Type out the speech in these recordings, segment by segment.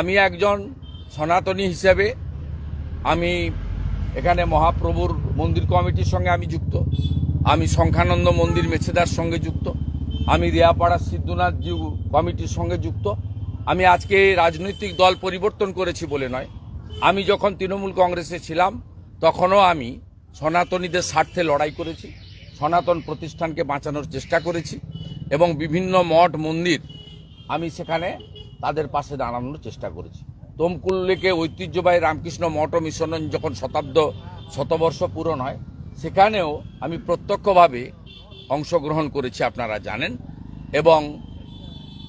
আমি একজন সনাতনী হিসেবে আমি এখানে মহাপ্রভুর মন্দির কমিটির সঙ্গে আমি যুক্ত। আমি সংখ্যানন্দ মন্দির মেছেদার সঙ্গে যুক্ত। আমি রিয়াপাড়া সিদ্ধনাথ জিউ কমিটির সঙ্গে যুক্ত। আমি আজকে রাজনৈতিক দল পরিবর্তন করেছি বলে নয়। আমি যখন তৃণমূল কংগ্রেসে ছিলাম, তখনও আমি সনাতনীদের স্বার্থে লড়াই করেছি, সনাতন প্রতিষ্ঠানকে বাঁচানোর চেষ্টা করেছি এবং বিভিন্ন মঠ, মন্দির আমি সেখানে তাদের পাশে দাঁড়ানোর চেষ্টা করেছি। তমকুল লেকে ঐতিহ্যবাহী রামকৃষ্ণ মঠ মিশন যখন শতাব্দ, শতবর্ষ পূরণ হয়, সেখানেও আমি প্রত্যক্ষভাবে অংশগ্রহণ করেছি, আপনারা জানেন। এবং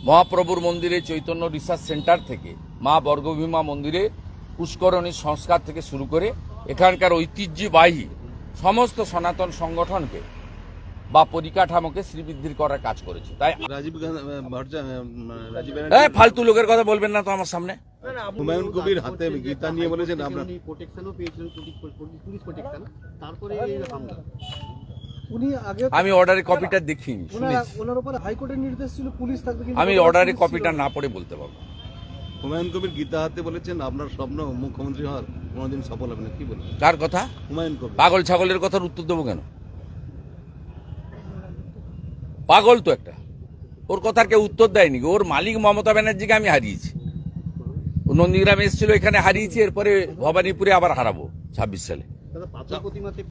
মহাপ্রভুর মন্দিরে চৈতন্য রিসার্চ সেন্টার থেকে, মা বর্গভীমা মন্দিরে পুষ্করণী সংস্কার থেকে শুরু করে, এখানকার ঐতিহ্যবাহী সমস্ত সনাতন সংগঠনকে বা পরিকাঠামোকে শ্রীবৃদ্ধির করার কাজ করেছি। তাই রাজীব ব্যানার্জি ফালতু লোকের কথা বলবেন না তো আমার সামনে। হুমায়ুন কবির হাতে গীতা নিয়ে বলেছেন আমরা প্রোটেকশনও পেয়েছিলেন পুলিশ পুলিশ প্রোটেকশন তারপরে আমি অর্ডারের কপিটা দেখিনি ওনার হাইকোর্টের নির্দেশ ছিল পুলিশ থাকবে আমি অর্ডারের কপিটা না। না পড়ে বলতে পারব। হুমায়ুন কবির গীতা হাতে বলেছেন আপনার স্বপ্ন মুখ্যমন্ত্রী হওয়ার কোনোদিন সফল হবে না। কি বলবেন? কার কথা? হুমায়ুন কবির। পাগল ছাগলের কথার উত্তর দেবো কেন? পাগল তো একটা। ওর কথার কেউ উত্তর দেয়নি ওর মালিক মমতা ব্যানার্জিকে আমি হারিয়েছি। নন্দীগ্রামে এসেছিল, এখানে হারিয়েছি, এরপরে ভবানীপুরে আবার হারাবো ছাব্বিশ সালে।